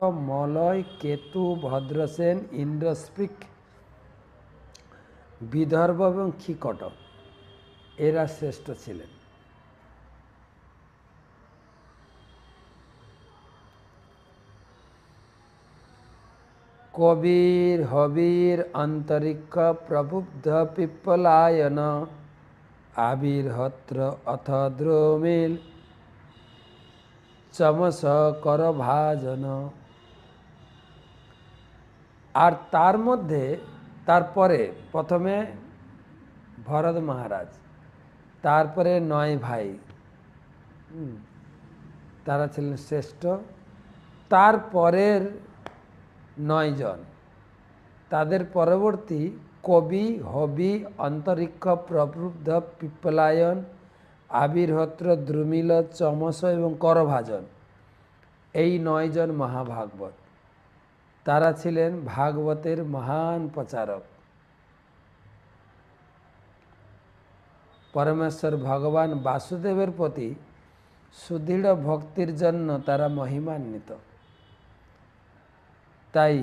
মলয় কেতু ভদ্রসেন ইন্দ্রস্পৃক বিদর্ভ এবং খিকট, এরা শ্রেষ্ঠ ছিলেন। কবির, হবির, অন্তরিক্ষ, প্রবুদ্ধ, পিপ্পলায়ন আবির্হত্র অথ দ্রোমিল, চমস কর ভাজন আর তার মধ্যে তারপরে প্রথমে ভরত মহারাজ, তারপরে নয় ভাই তারা ছিলেন শ্রেষ্ঠ। তারপরের নয়জন তাদের পরবর্তী কবি, হবি, অন্তরিক্ষ, প্রবুদ্ধ পিপ্পলায়ন আবির্হত্র দ্রুমিল, চমস এবং করভাজন, এই নয়জন মহাভাগবত। তারা ছিলেন ভাগবতের মহান প্রচারক। পরমেশ্বর ভগবান বাসুদেবের প্রতি সুদৃঢ় ভক্তির জন্য তারা মহিমান্বিত। তাই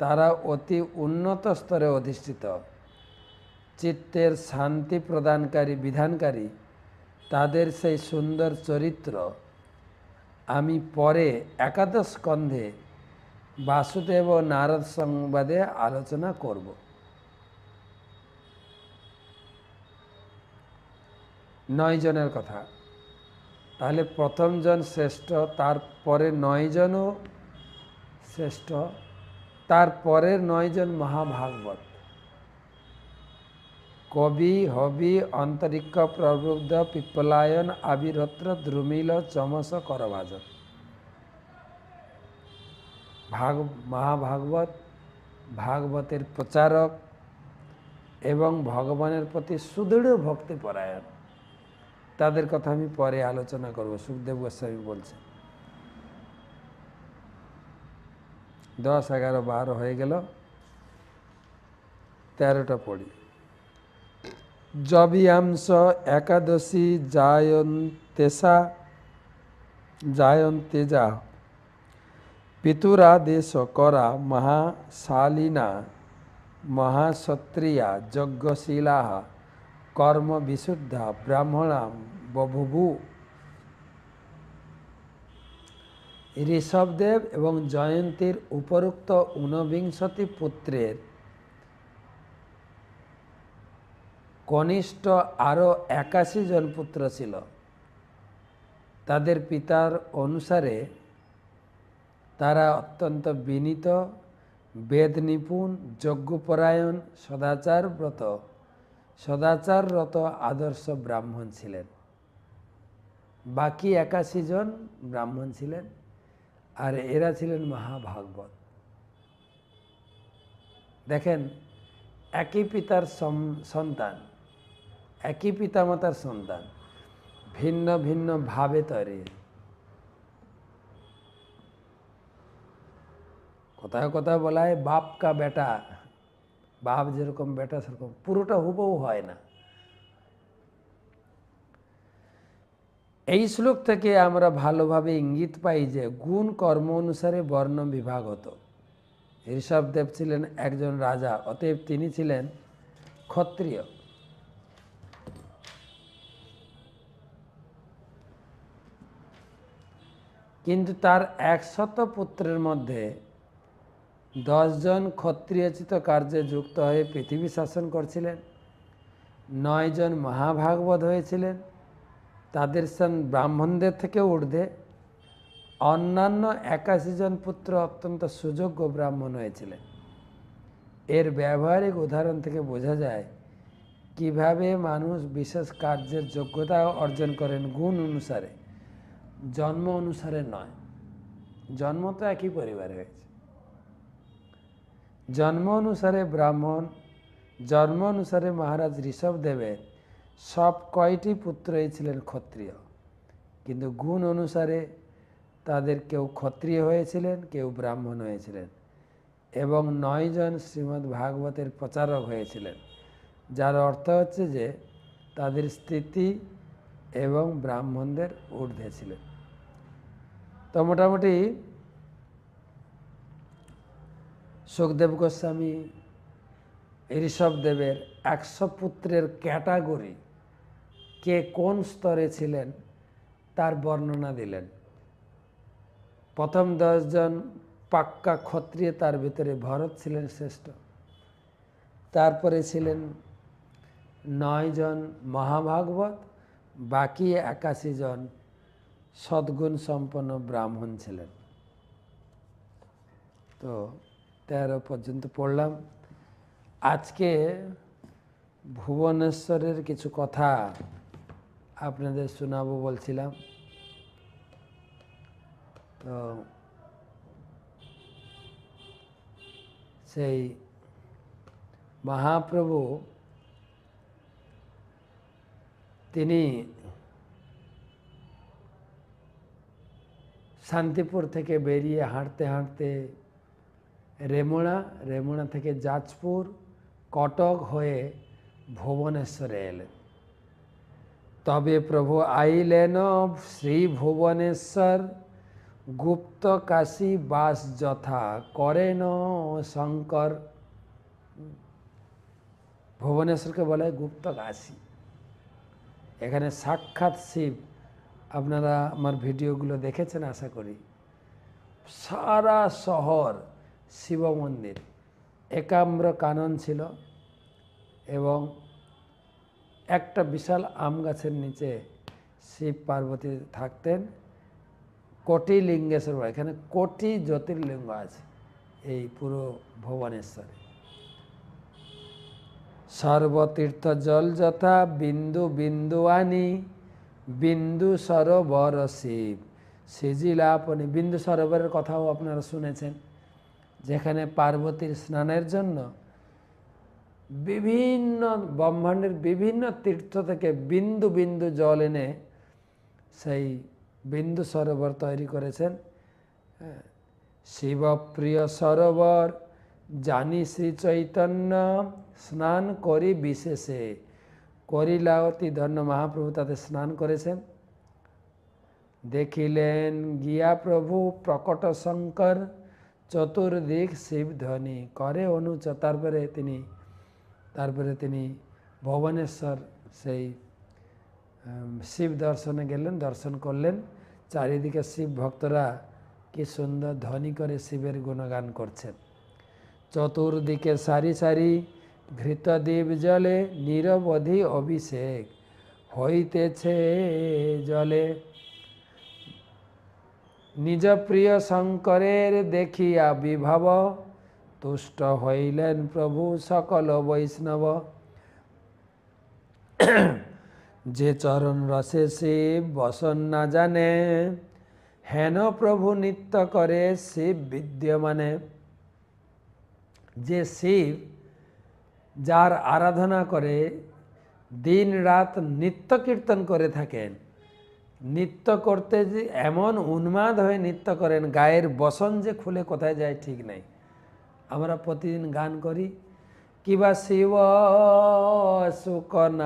তারা অতি উন্নত স্তরে অধিষ্ঠিত। চিত্তের শান্তি প্রদানকারী বিধানকারী, তাদের সেই সুন্দর চরিত্র আমি পরে একাদশ স্কন্ধে বাসুদেব ও নারদ সংবাদে আলোচনা করব। নয় জনের কথা। তাহলে প্রথমজন শ্রেষ্ঠ তারপরে নয় নয়জনও শ্রেষ্ঠ তারপরের নয়জন মহাভাগবত। কবি, হবি, অন্তরিক্ষ প্রবুদ্ধ, পিপলায়ন, আবিরত্র, দ্রুমিল, চমস করভাজন ভাগ, মহাভাগবত, ভাগবতের প্রচারক এবং ভগবানের প্রতি সুদৃঢ় ভক্তিপরায়ণ। তাদের কথা আমি পরে আলোচনা করব, সুখদেব গোস্বামী বলছেন। দশ, এগারো, বারো হয়ে গেল। তেরোটা পড়ি। জবিয়াংশ একাদশী জায়ন জায়ন্তেষা জায়ন্তেজা পিতুরাদেশ করা মহাশালিনা মহাসত্রিয়া যজ্ঞশীলা কর্ম বিশুদ্ধা ব্রাহ্মণা বভুভু। ঋষভদেব এবং জয়ন্তীর উপরোক্ত ঊনবিংশতি পুত্রের কনিষ্ঠ আরও একাশি জন পুত্র ছিল। তাদের পিতার অনুসারে তারা অত্যন্ত বিনীত বেদ নিপুণ যজ্ঞপরায়ণ, সদাচার ব্রত। সদাচাররত আদর্শ ব্রাহ্মণ ছিলেন। বাকি একাশি জন ব্রাহ্মণ ছিলেন আর এরা ছিলেন মহাভাগবত। দেখেন, একই পিতার সন্তান, একই পিতামাতার সন্তান, ভিন্ন ভিন্ন ভাবে তৈরি। কোথাও কোথাও বলা হয় বাপ কা বেটা। বাপ যেরকম বেটা সেরকম। পুরোটা হুবহু হয় না। এই শ্লোক থেকে আমরা ভালোভাবে ইঙ্গিত পাই যে গুণ কর্ম অনুসারে বর্ণ বিভাগ হতো ঋষভদেব ছিলেন একজন রাজা, অতএব তিনি ছিলেন ক্ষত্রিয়। কিন্তু তার একশত পুত্রের মধ্যে দশজন ক্ষত্রিয়চিত কার্যে যুক্ত হয়ে পৃথিবী শাসন করছিলেন। নয়জন মহাভাগবত হয়েছিলেন। তাদের স্থান ব্রাহ্মণদের থেকে ঊর্ধ্বে। অন্যান্য একাশি জন পুত্র অত্যন্ত সুযোগ্য ব্রাহ্মণ হয়েছিলেন। এর ব্যবহারিক উদাহরণ থেকে বোঝা যায় কীভাবে মানুষ বিশেষ কার্যের যোগ্যতা অর্জন করেন গুণ অনুসারে। জন্ম অনুসারে নয়। জন্ম তো একই পরিবারে হয়েছে। জন্ম অনুসারে ব্রাহ্মণ জন্ম অনুসারে মহারাজ ঋষভ ঋষভদেবের সব কয়টি পুত্রই ছিলেন ক্ষত্রিয়। কিন্তু গুণ অনুসারে তাদের কেউ ক্ষত্রিয় হয়েছিলেন, কেউ ব্রাহ্মণ হয়েছিলেন এবং নয়জন শ্রীমদ্ ভাগবতের প্রচারক হয়েছিলেন, যার অর্থ হচ্ছে যে তাদের স্থিতি এবং ব্রাহ্মণদের ঊর্ধ্বে ছিলেন। তো মোটামুটি সুখদেব গোস্বামী ঋষভদেবের একশো পুত্রের ক্যাটাগরি কে কোন স্তরে ছিলেন তার বর্ণনা দিলেন। প্রথম দশজন পাক্কা ক্ষত্রিয় তার ভিতরে ভরত ছিলেন শ্রেষ্ঠ। তারপরে ছিলেন নয়জন মহাভাগবত, বাকি একাশি জন সদ্গুণ সম্পন্ন ব্রাহ্মণ ছিলেন। তো তেরো পর্যন্ত পড়লাম। আজকে ভুবনেশ্বরের কিছু কথা আপনাদের শোনাবো বলছিলাম। তো সেই মহাপ্রভু, তিনি শান্তিপুর থেকে বেরিয়ে হাঁটতে হাঁটতে রেমুড়া রেমুড়া থেকে যাজপুর, কটক হয়ে ভুবনেশ্বরে এলেন। তবে প্রভু আইলেন শ্রী ভুবনেশ্বর, গুপ্ত কাশী বাস যথা করেন শঙ্কর। ভুবনেশ্বরকে বলে গুপ্ত কাশী। এখানে সাক্ষাৎ শিব। আপনারা আমার ভিডিওগুলো দেখেছেন, আশা করি। সারা শহর শিব মন্দির। একাম্র কানন ছিল এবং একটা বিশাল আম গাছের নিচে শিব পার্বতী থাকতেন। কোটি লিঙ্গেশ্বর এখানে কোটি জ্যোতির্লিঙ্গ আছে এই পুরো ভুবনেশ্বরে। সর্বতীর্থ জল যথা, বিন্দু বিন্দু আনি বিন্দু সরোবর শিব। সিজিলাপনি বিন্দু সরোবরের কথাও আপনারা শুনেছেন। যেখানে পার্বতীর স্নানের জন্য বিভিন্ন ব্রহ্মাণ্ডের বিভিন্ন তীর্থ থেকে বিন্দু বিন্দু জল এনে সেই বিন্দু সরোবর তৈরি করেছেন। শিবপ্রিয় সরোবর, জানি শ্রী চৈতন্য, স্নান করি বিশেষে। করিলা অতি ধন্য মহাপ্রভু তাতে স্নান করেছেন। দেখিলেন গিয়া প্রভু প্রকট শঙ্কর চতুর্দিক শিব ধ্বনি করে অনুচ তারপরে তিনি তারপরে তিনি ভুবনেশ্বর সেই শিব দর্শনে গেলেন, দর্শন করলেন। চারিদিকে শিব ভক্তরা কি সুন্দর ধ্বনি করে শিবের গুণগান করছেন। চতুর্দিকে সারি সারি ঘৃতদ্বীপ জলে, নিরবধি অভিষেক হইতেছে জলে। নিজ প্রিয় শঙ্করের দেখিয়া বিভব, তুষ্ট হইলেন প্রভু সকল বৈষ্ণব। যে চরণ রসে শিব বসন না জানে, হেন প্রভু নিত্য করে শিব বিদ্যমানে। যে শিব যার আরাধনা করে দিন রাত নিত্য কীর্তন করে থাকেন নৃত্য করতে যে এমন উন্মাদ হয়ে নৃত্য করেন, গায়ের বসন যে খুলে কোথায় যায় ঠিক নাই। আমরা প্রতিদিন গান করি কিবা শিব সুকনারদ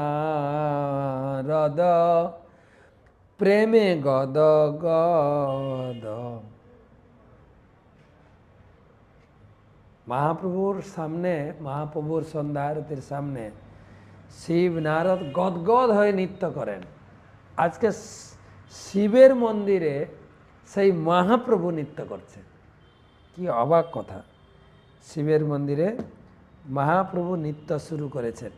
প্রেমে গদ গদ। মহাপ্রভুর সামনে, মহাপ্রভুর সন্ধ্যা আরতির সামনে শিব নারদ গদগদ হয়ে নৃত্য করেন। আজকে শিবের মন্দিরে সেই মহাপ্রভু নৃত্য করছে। কি অবাক কথা। শিবের মন্দিরে মহাপ্রভু নৃত্য শুরু করেছেন।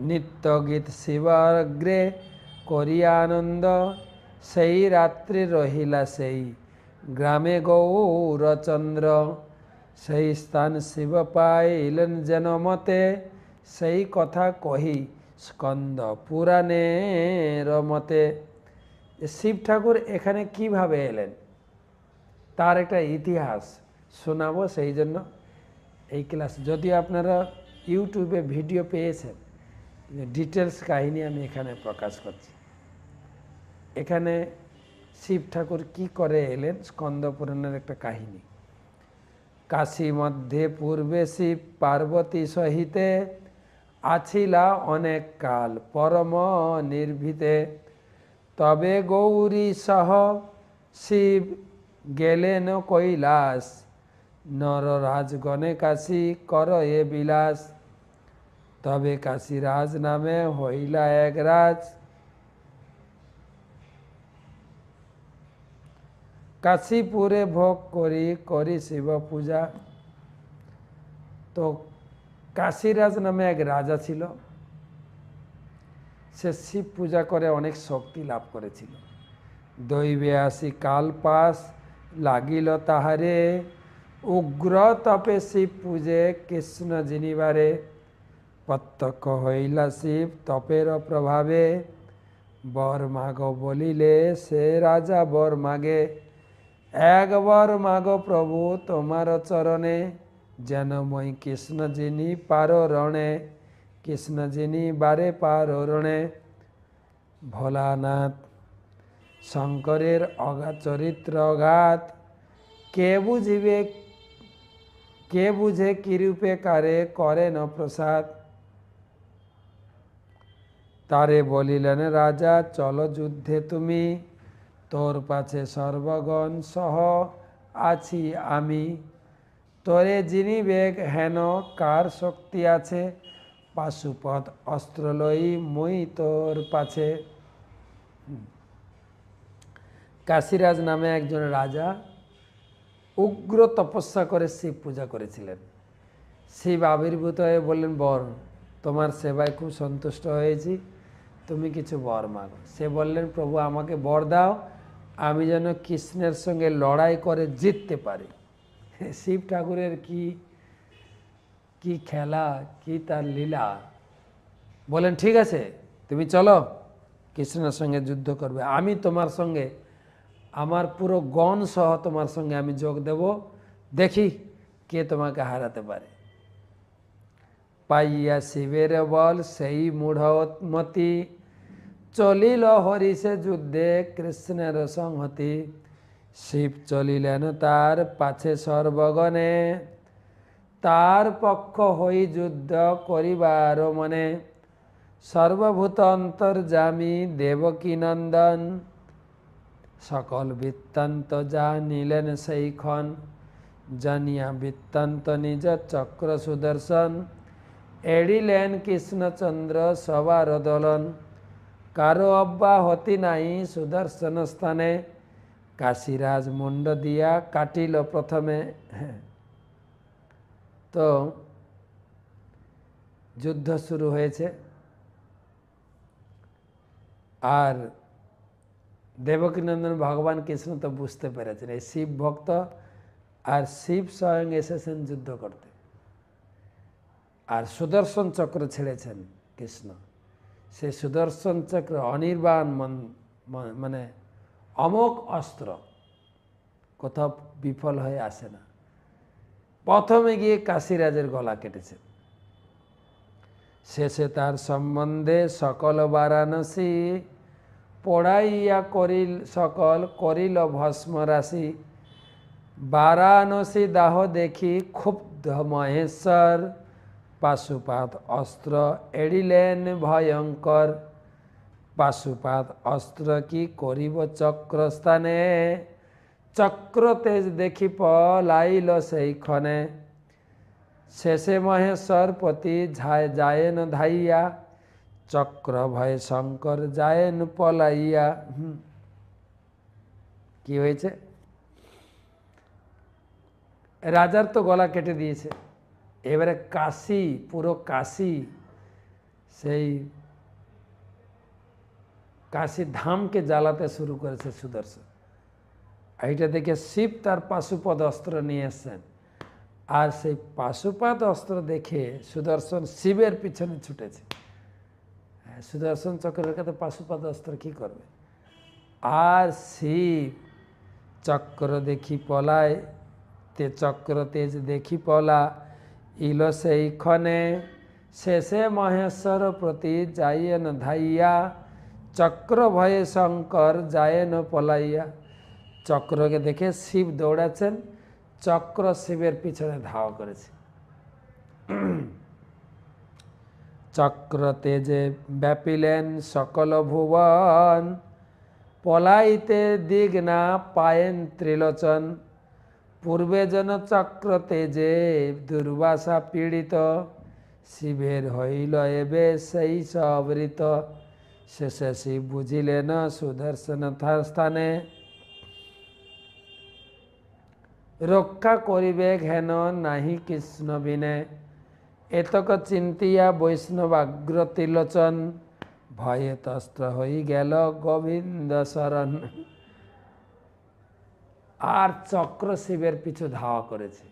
নিত্য গীত শিবাগ্রে করিয়া আনন্দ, সেই রাত্রি রহিলা সেই গ্রামে গৌরচন্দ্র সেই স্থান শিব পাইলেন যেন মতে, সেই কথা কহি স্কন্দ পুরাণের মতে শিব ঠাকুর এখানে কীভাবে এলেন? তার একটা ইতিহাস শোনাবো, সেই জন্য এই ক্লাস। যদি আপনারা ইউটিউবে ভিডিও পেয়েছেন, ডিটেলস কাহিনী আমি এখানে প্রকাশ করছি। এখানে শিব ঠাকুর কি করে এলেন? স্কন্দ পুরাণের একটা কাহিনী। কাশী মধ্যে পূর্বে শিব পার্বতী সহিতে আছিলা অনেক কাল পরম নির্ভীতে। তবে গৌরী সহ শিব গেলেন কৈলাস, নররাজগণে কাশী কর এ বিলাস। তবে কাশীরাজ নামে হইলা এক রাজ। কাশীপুরে ভোগ করি করি শিব পূজা তো কাশীরাজ নামে এক রাজা ছিল। সে শিব পূজা করে অনেক শক্তি লাভ করেছিল। দৈবে আসি কাল পাস, লাগিল তাহারে। উগ্র তপে শিব পূজে কৃষ্ণ জিনিবারে প্রত্যক্ষ হইলা শিব তপের প্রভাবে। বর মাগ বলিলে, সে রাজা বর মাগে। একবার মাগ প্রভু তোমার চরণে। যেন মই কৃষ্ণ যিনি পার রণে কৃষ্ণ যিনি বারে পার রণে ভোলানাথ, শঙ্করের অগা চরিত্র অগাধ কে বুঝিবে, কে বুঝে কিরূপে কারে করেন প্রসাদ? তারে বলিলেন, রাজা, চলো যুদ্ধে তুমি, তোর পাছে সর্বগণ সহ আছি আমি। তোরে যিনি বেগ হেন, কার শক্তি আছে? পাশুপথ অস্ত্র লই মই তোর পাছে। কাশিরাজ নামে একজন রাজা উগ্র তপস্যা করে শিব পূজা করেছিলেন। শিব আবির্ভূত হয়ে বললেন, বর, তোমার সেবায় খুব সন্তুষ্ট হয়েছি। তুমি কিছু বর মাগো। সে বললেন, প্রভু, আমাকে বর দাও। আমি যেন কৃষ্ণের সঙ্গে লড়াই করে জিততে পারি। শিব ঠাকুরের কি কি খেলা, কি তার লীলা? বলেন, ঠিক আছে, তুমি চলো, কৃষ্ণের সঙ্গে যুদ্ধ করবে। আমি তোমার সঙ্গে, আমার পুরো গণ সহ তোমার সঙ্গে আমি যোগ দেব। দেখি কে তোমাকে হারাতে পারে। পাইয়া শিবের বল, সেই মূঢ়মতি চলিল হরিষে যুদ্ধে কৃষ্ণের সংহতি। শিব চলিলেন তার পাছে সর্বগণে। তার পক্ষ হই যুদ্ধ করিবার মনে। সর্বভূত অন্তর্জামী দেবকী নন্দন সকল বৃত্তান্ত যা নিলেন সেইক্ষণ জানিয়া বৃত্তান্ত নিজ চক্র সুদর্শন। এড়িলেন কৃষ্ণচন্দ্র সবার দলন। কারও অব্যাহতি নাই সুদর্শন স্থানে। কাশীরাজ মুন্ড দিয়া কাটিল প্রথমে তো যুদ্ধ শুরু হয়েছে। আর দেবকীনন্দন ভগবান কৃষ্ণ তো বুঝতে পেরেছেন, এই শিব ভক্ত আর শিব স্বয়ং এসেছেন যুদ্ধ করতে। আর সুদর্শন চক্র ছেড়েছেন কৃষ্ণ। সে সুদর্শন চক্র অনির্বাণ মানে অমোক অস্ত্র, কোথাও বিফল হয়ে আসে না। প্রথমে গিয়ে কাশিরাজের গলা কেটেছে। শেষে তার সম্বন্ধে সকল বারাণসী পড়াইয়া করিল, সকল করিল ভস্ম রাশি। বারাণসী দাহ দেখি ক্ষুব্ধ মহেশ্বর, পাশুপাত অস্ত্র এড়িলেন ভয়ঙ্কর। পাশুপাত অস্ত্র কি করিব চক্রস্থানে? চক্র তেজ দেখি পলাইল সেইক্ষণে শেষে মহেশ্বর পতি যায়েন ধাইয়া। চক্র ভয় শঙ্কর যায়েন পলাইয়া। কি হয়েছে? রাজার তো গলা কেটে দিয়েছে। এবারে কাশি, পুরো কাশি, সেই কাশি ধামকে জ্বালাতে শুরু করেছে সুদর্শন। এইটা দেখে শিব তার পাশুপদ অস্ত্র নিয়ে এসছেন। আর সেই পাশুপাত অস্ত্র দেখে সুদর্শন শিবের পিছনে ছুটেছে। হ্যাঁ, সুদর্শন চক্রের কাছে পাশুপাত অস্ত্র কি করবে? আর শিব চক্র দেখি পলায় তে চক্র তেজ দেখি পলা ইল সেইক্ষণে শেষে মহেশ্বর প্রতি যাইয়েন ধাইয়া চক্র ভয়ে শঙ্কর যায়েন পলাইয়া চক্রকে দেখে শিব দৌড়াচ্ছেন, চক্র শিবের পিছনে ধাওয়া করেছে। চক্র তেজে ব্যাপিলেন সকল ভুবন, পলাইতে দিগ না পায়েন ত্রিলোচন। পূর্বে যেন চক্র তেজে দুর্বাসা পীড়িত, শিবের হইল এবে সেই সবৃত শেষে শিব বুঝিলেন সুদর্শন স্থানে রক্ষা করিবে ঘেন নাহি কৃষ্ণ বিনে এতক চিন্তিয়া বৈষ্ণবাগ্র তিলোচন ভয়ে তস্ত্র হয়ে গেল গোবিন্দ শরণ আর চক্র শিবের পিছু ধাওয়া করেছে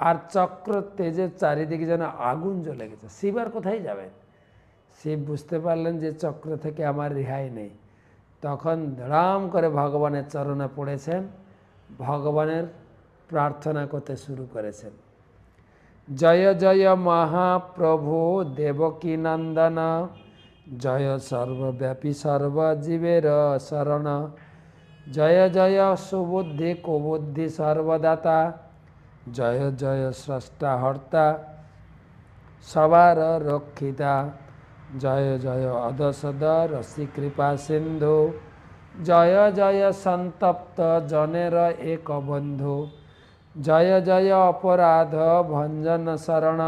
আর চক্র তেজের চারিদিকে যেন আগুন জ্বলে গেছে শিব আর কোথায় যাবেন শিব বুঝতে পারলেন যে চক্র থেকে আমার রেহাই নেই। তখন ধড়াম করে ভগবানের চরণে পড়েছেন, ভগবানের প্রার্থনা করতে শুরু করেছেন। জয় জয় মহাপ্রভু দেবকী নন্দন, জয় সর্বব্যাপী সর্বজীবের শরণ, জয় জয় সুবুদ্ধি কুবুদ্ধি সর্বদাতা, জয় জয় স্রষ্টা হর্তা, সবার রক্ষিতা। জয় জয় অদসদ রসি কৃপা সিন্ধু জয় জয় সন্তপ্ত জনের এক বন্ধু জয় জয় অপরাধ ভঞ্জন শরণ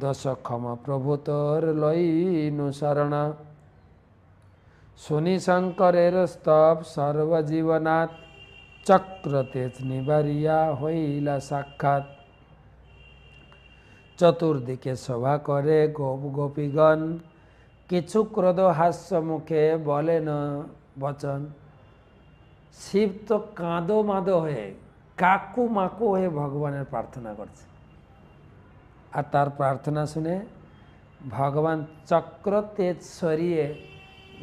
দশ ক্ষমা প্রভু তোর লইনু শরণ শুনি শঙ্করের স্তব সর্বজীবনাথ চক্র তেজ নিবারিয়া হইলা সাক্ষাৎ চতুর্দিকে সভা করে গোপ গোপীগণ। কিছু ক্রোধ হাস্য মুখে বলেন বচন, শিব তো কাঁদো মাদো হয়ে, কাকু মাকু হয়ে ভগবানের প্রার্থনা করছে। আর তার প্রার্থনা শুনে ভগবান চক্র তেজ সরিয়ে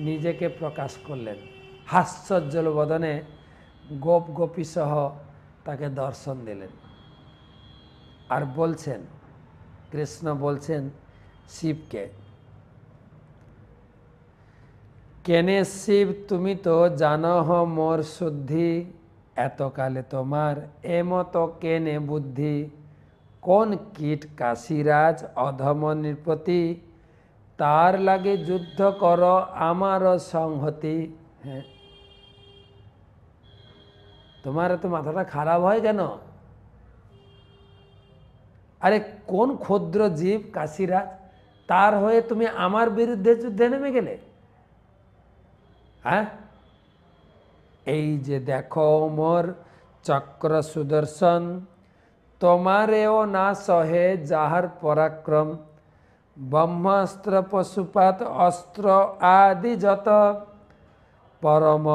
নিজেকে প্রকাশ করলেন। হাস্যজ্জ্বল বদনে গোপ গোপী সহ তাকে দর্শন দিলেন। আর বলছেন কৃষ্ণ বলছেন, শিবকে। কেনে শিব, তুমি তো জানো মোর শুদ্ধি, এতকালে তোমার এমত কেনে বুদ্ধি? কোন কীট কাশিরাজ অধম নৃপতি? তার লাগে যুদ্ধ কর আমার সংহতি। হ্যাঁ। তোমার তো মাথাটা খারাপ হয় কেন? আরে কোন ক্ষুদ্র জীব কাশিরাজ তার হয়ে তুমি আমার বিরুদ্ধে যুদ্ধে নেমে গেলে? হ্যাঁ? এই যে দেখো মোর চক্র সুদর্শন, তোমারেও না সহে যাহার পরাক্রম। ব্রহ্মাস্ত্র, পশুপাত, অস্ত্র আদি যত, পরম